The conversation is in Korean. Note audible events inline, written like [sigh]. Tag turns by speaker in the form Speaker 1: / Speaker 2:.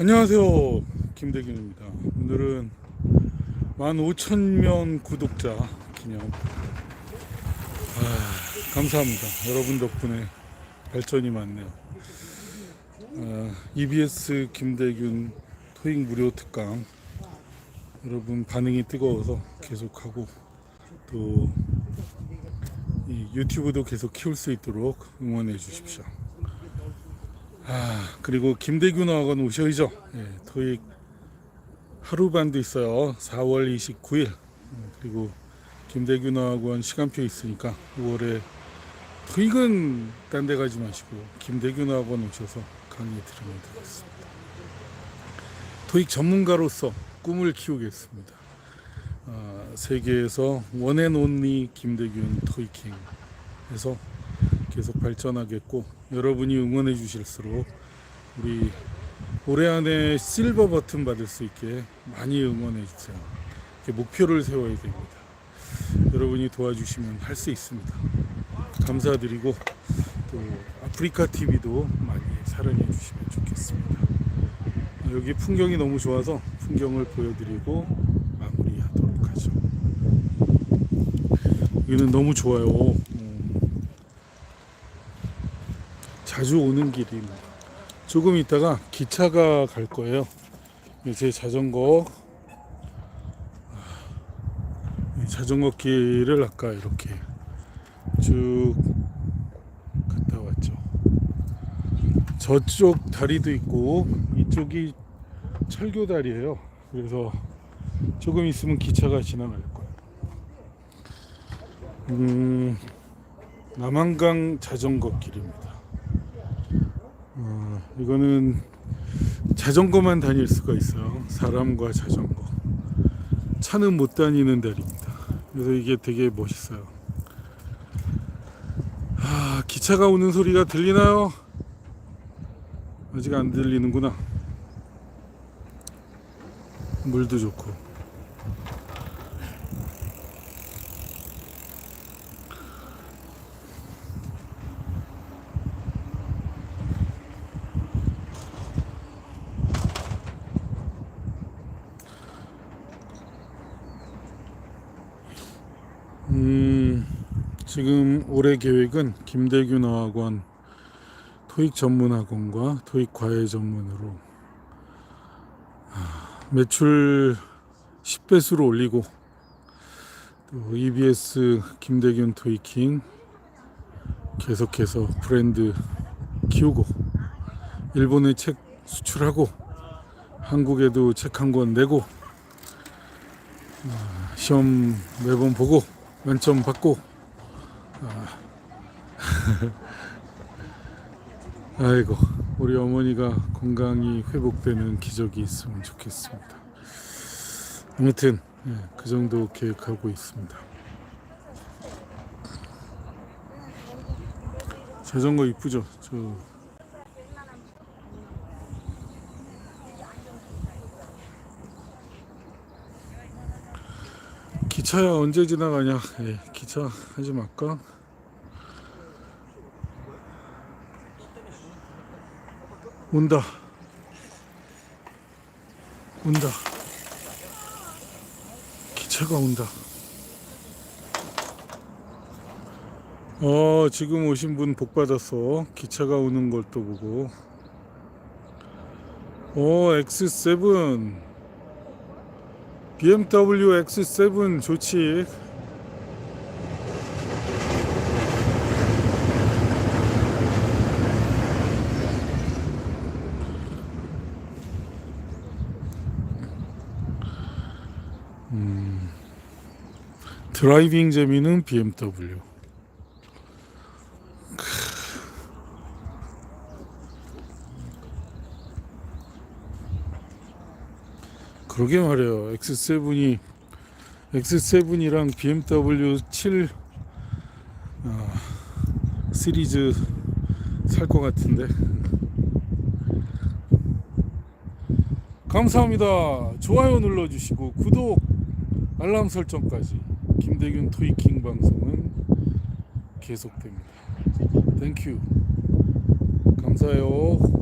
Speaker 1: 안녕하세요. 김대균입니다. 오늘은 15,000명 구독자 기념. 아, 감사합니다. 여러분 덕분에 발전이 많네요. 아, EBS 김대균 토익 무료 특강. 여러분 반응이 뜨거워서 계속하고 또이 유튜브도 계속 키울 수 있도록 응원해 주십시오. 아, 그리고 김대균 학원 오셔야죠. 예, 토익 하루반도 있어요. 4월 29일. 음, 그리고 김대균 학원 시간표 있으니까 5월에 토익은 딴 데 가지 마시고 김대균 학원 오셔서 강의 들으면 되겠습니다. 토익 전문가로서 꿈을 키우겠습니다. 아, 세계에서 원앤 온리 김대균 토익킹에서 계속 발전하겠고 여러분이 응원해 주실수록 우리 올해 안에 실버 버튼 받을 수 있게 많이 응원해 주세요. 목표를 세워야 됩니다. 여러분이 도와주시면 할 수 있습니다. 감사드리고 또 아프리카 TV도 많이 사랑해 주시면 좋겠습니다. 여기 풍경이 너무 좋아서 풍경을 보여드리고 마무리하도록 하죠. 여기는 너무 좋아요. 음, 자주 오는 길입니다. 조금 있다가 기차가 갈 거예요. 제 자전거 이 자전거 길을 아까 이렇게 쭉 갔다 왔죠. 저쪽 다리도 있고 이쪽이 철교 다리예요. 그래서 조금 있으면 기차가 지나갈 거예요. 음, 남한강 자전거 길입니다. 어, 이거는 자전거만 다닐 수가 있어요. 사람과 자전거. 차는 못 다니는 다리입니다. 그래서 이게 되게 멋있어요. 아, 기차가 오는 소리가 들리나요? 아직 안 들리는구나. 물도 좋고. 음, 지금 올해 계획은 김대균 어학원 토익 전문 학원과 토익 과외 전문으로 아, 매출 10배수로 올리고 또 EBS 김대균 토익킹 계속해서 브랜드 키우고 일본에 책 수출하고 한국에도 책 한 권 내고 아, 시험 매번 보고 만점 받고 아, [laughs] 아이고 우리 어머니가 건강이 회복되는 기적이 있으면 좋겠습니다. 아무튼 예, 그 정도 계획하고 있습니다. 자전거 이쁘죠? 저 기차야 언제 지나가냐? 예, 기차 하지 말까? 온다. 온다. 기차가 온다. 어, 지금 오신 분 복 받았어. 기차가 오는 걸 또 보고. 어, X7. BMW X7 좋지. 드라이빙 재미는 BMW. 그러게 말이에요. X7이 X7이랑 BMW 7 어, 시리즈 살 것 같은데. 감사합니다. 좋아요 눌러주시고 구독, 알람 설정까지. 김대균 토이킹 방송은 계속됩니다. 땡큐. 감사해요.